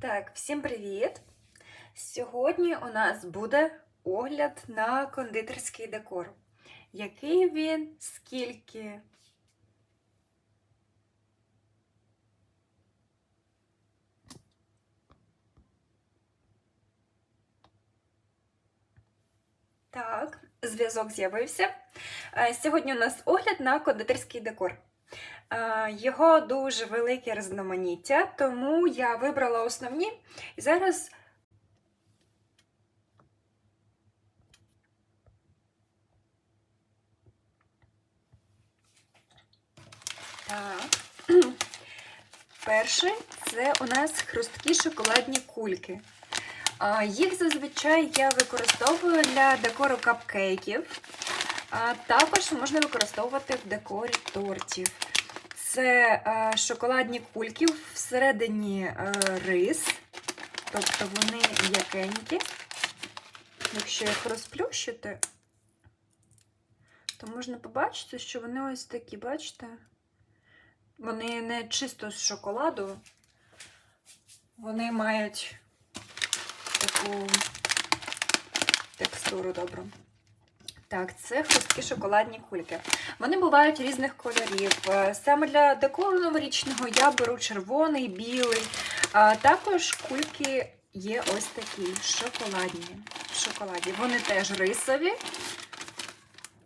Так, всім привіт! Сьогодні у нас буде огляд на кондитерський декор. Який він, скільки. Так, зв'язок з'явився. Е, Сьогодні у нас огляд на кондитерський декор. Е, Його дуже велике різноманіття, тому я вибрала основні. І зараз так. Перший це у нас хрусткі шоколадні кульки. Їх зазвичай я використовую для декору капкейків. А також можна використовувати в декорі тортів. Це е, шоколадні кульки, всередині е, рис, тобто вони м'якенькі. Якщо їх розплющити, то можна побачити, що вони ось такі, бачите? Вони не чисто з шоколаду, вони мають таку текстуру добру. Так, це хрусткі шоколадні кульки. Вони бувають різних кольорів. Е, Саме для декору новорічного я беру червоний, білий. А також кульки є ось такі шоколадні. В шоколаді. Вони теж рисові,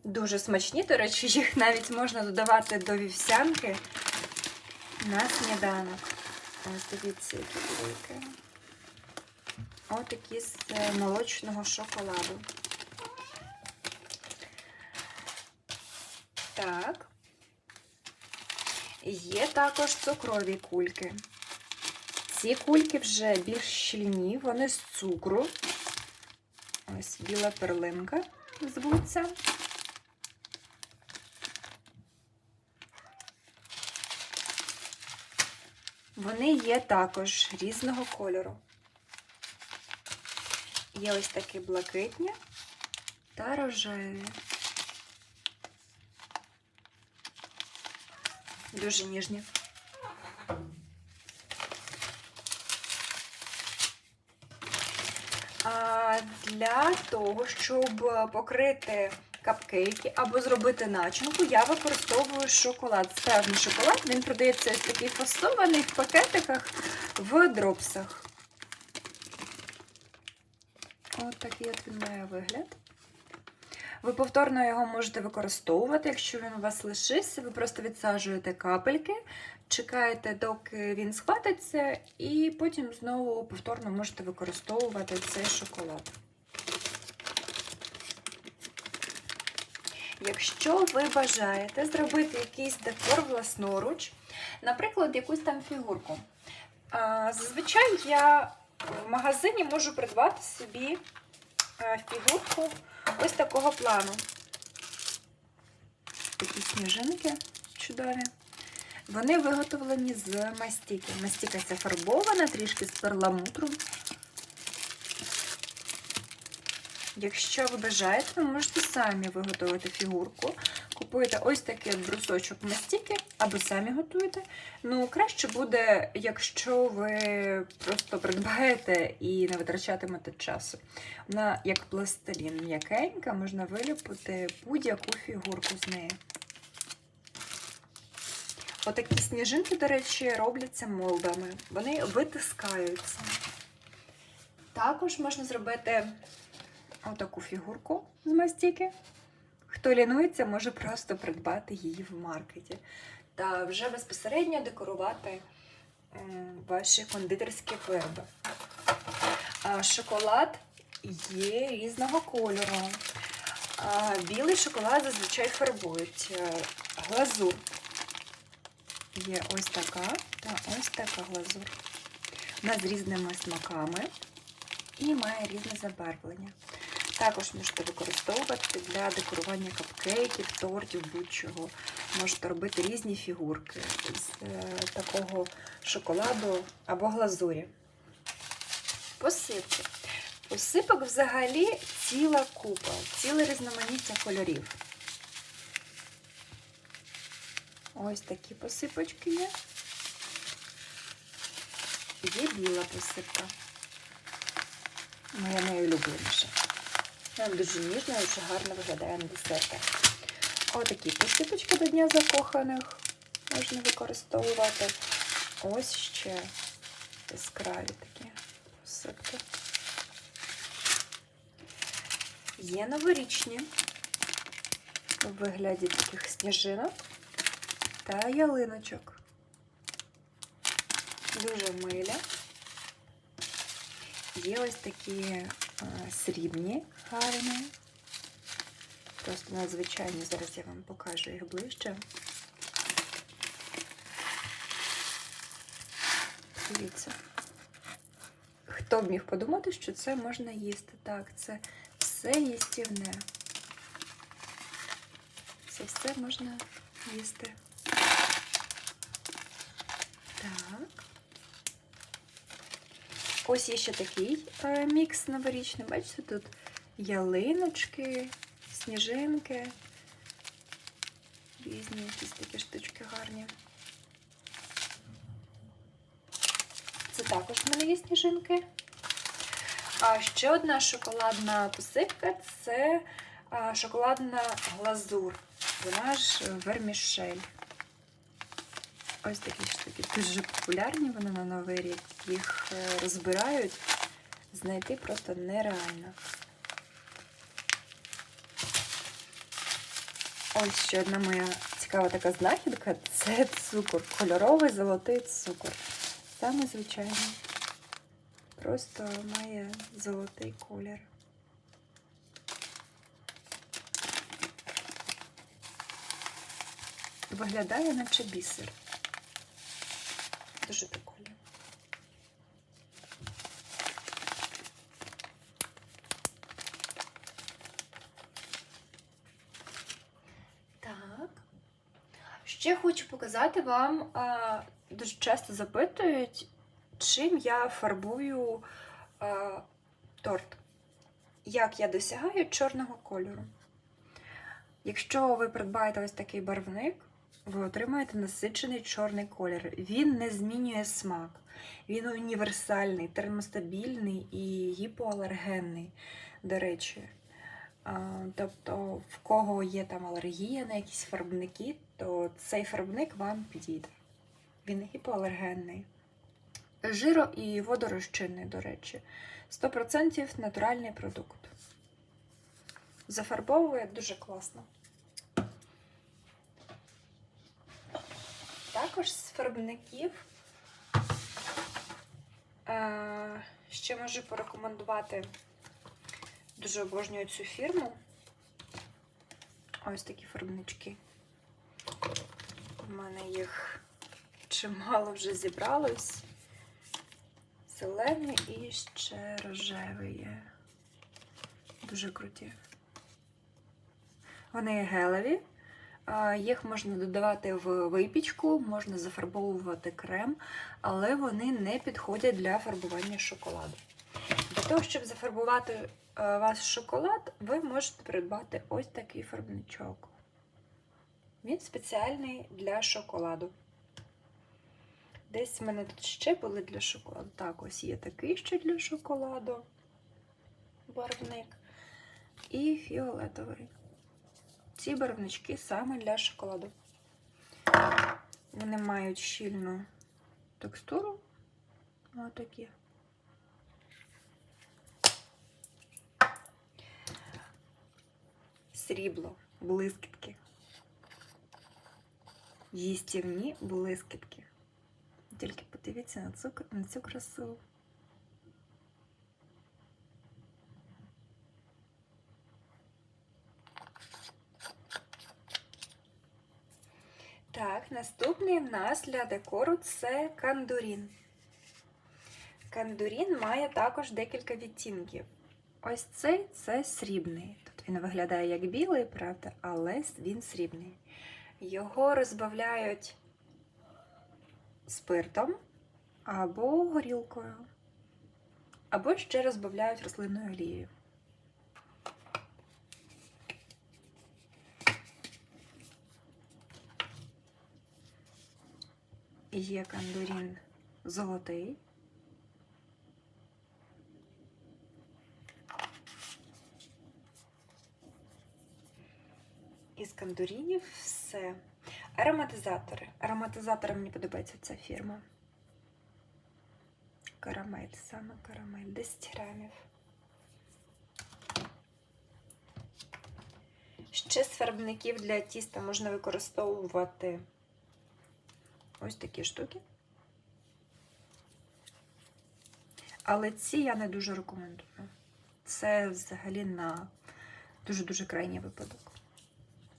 дуже смачні. До речі, їх навіть можна додавати до вівсянки на сніданок. Ось дивіться, які кульки. Ось такі з молочного шоколаду. Так. Є також цукрові кульки. Ці кульки вже більш щільні, вони з цукру. Ось біла перлинка звуться. Вони є також різного кольору. Є ось такі блакитні та рожеві. Дуже ніжні. А для того, щоб покрити капкейки або зробити начинку, я використовую шоколад. Справжній шоколад, він продається ось такий фасований в пакетиках в дропсах. Ось такий от він має вигляд. Ви повторно його можете використовувати, якщо він у вас лишився, ви просто відсаджуєте капельки, чекаєте, доки він схватиться, і потім знову повторно можете використовувати цей шоколад. Якщо ви бажаєте зробити якийсь декор власноруч, наприклад, якусь там фігурку, зазвичай я в магазині можу придбати собі фігурку ось такого плану. Такі сніжинки чудові. Вони виготовлені з мастіки. Мастіка ця фарбована, трішки з перламутром. Якщо ви бажаєте, ви можете самі виготовити фігурку. Купуєте ось такий брусочок мастіки, або самі готуєте. Ну, краще буде, якщо ви просто придбаєте і не витрачатимете часу. Вона, як пластилін, м'якенька, можна виліпити будь-яку фігурку з неї. Отакі сніжинки, до речі, робляться молдами. Вони витискаються. Також можна зробити отаку фігурку з мастіки. Хто лінується, може просто придбати її в маркеті. Та вже безпосередньо декорувати ваші кондитерські вироби. Шоколад є різного кольору. Білий шоколад зазвичай фарбують. Глазур є ось така та ось така глазур. Вона з різними смаками і має різне забарвлення. Також можете використовувати для декорування капкейків, тортів, будь-чого. Можете робити різні фігурки з е, такого шоколаду або глазурі. Посипки. Посипок взагалі ціла купа, ціле різноманіття кольорів. Ось такі посипочки є. Є біла посипка. Моя найулюбленіша. Дуже ніжна і дуже гарно виглядає на десертах. Отакі посипочки до Дня закоханих можна використовувати. Ось ще яскраві такі посипки. Є новорічні у вигляді таких сніжинок та ялиночок. Дуже милі. Є ось такі срібні гарні. Просто надзвичайні. Зараз я вам покажу їх ближче. Дивіться. Хто б міг подумати, що це можна їсти? Так, це все їстівне. Це все можна їсти. Так. Ось є ще такий е, мікс новорічний. Бачите, тут ялиночки, сніжинки. Різні якісь такі штучки гарні. Це також в мене є сніжинки. А ще одна шоколадна посипка це а, шоколадна глазур. Вона ж вермішель. Ось такі штуки дуже популярні, вони на Новий рік. Їх е, розбирають, знайти просто нереально. Ось ще одна моя цікава така знахідка це цукор. Кольоровий золотий цукор. Саме звичайний. Просто має золотий колір. Виглядає наче бісер. Дуже прикольно. Так. Ще хочу показати вам, дуже часто запитують, чим я фарбую торт. Як я досягаю чорного кольору. Якщо ви придбаєте ось такий барвник, ви отримаєте насичений чорний колір. Він не змінює смак. Він універсальний, термостабільний і гіпоалергенний, до речі. Тобто, в кого є там алергія на якісь фарбники, то цей фарбник вам підійде. Він гіпоалергенний. Жиро і водорозчинний, до речі. 100% натуральний продукт. Зафарбовує дуже класно. Також з фарбників е, ще можу порекомендувати дуже обожнюю цю фірму. Ось такі фарбнички. У мене їх чимало вже зібралось. Зелений і ще рожевий є. Дуже круті. Вони гелеві. Їх можна додавати в випічку, можна зафарбовувати крем, але вони не підходять для фарбування шоколаду. Для того, щоб зафарбувати е, ваш шоколад, ви можете придбати ось такий фарбничок. Він спеціальний для шоколаду. Десь в мене тут ще були для шоколаду. Так, ось є такий ще для шоколаду. Барвник. І фіолетовий. Ці барвнички саме для шоколаду. Вони мають щільну текстуру. Отакі. Срібло, блискітки. Їстівні блискітки. Тільки подивіться на цю, на цю красу. Так, наступний в нас для декору це кандурін. Кандурін має також декілька відтінків. Ось цей це срібний. Тут він виглядає як білий, правда, але він срібний. Його розбавляють спиртом або горілкою, або ще розбавляють рослинною олією. Є кандурін золотий. Із кандурінів все. Ароматизатори. Ароматизатори мені подобається ця фірма. Карамель, саме карамель, 10 грамів. Ще з фарбників для тіста можна використовувати ось такі штуки. Але ці я не дуже рекомендую. Це взагалі на дуже-дуже крайній випадок.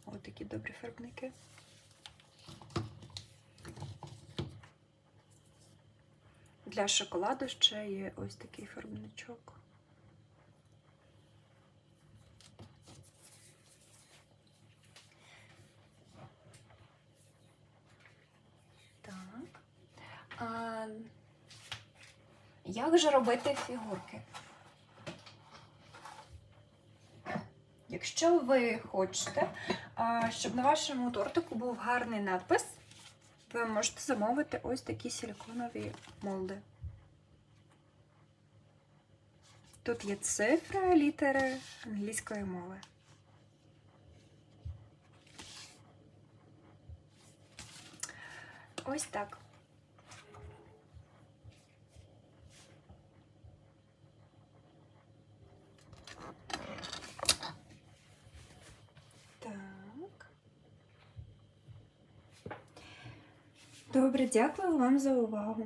Ось такі добрі фарбники. Для шоколаду ще є ось такий фарбничок. Так. А, як же робити фігурки? Якщо ви хочете, щоб на вашому тортику був гарний надпис, ви можете замовити ось такі силиконові молди. Тут є цифри, літери англійської мови. Ось. Так. Добре, дякую вам за увагу.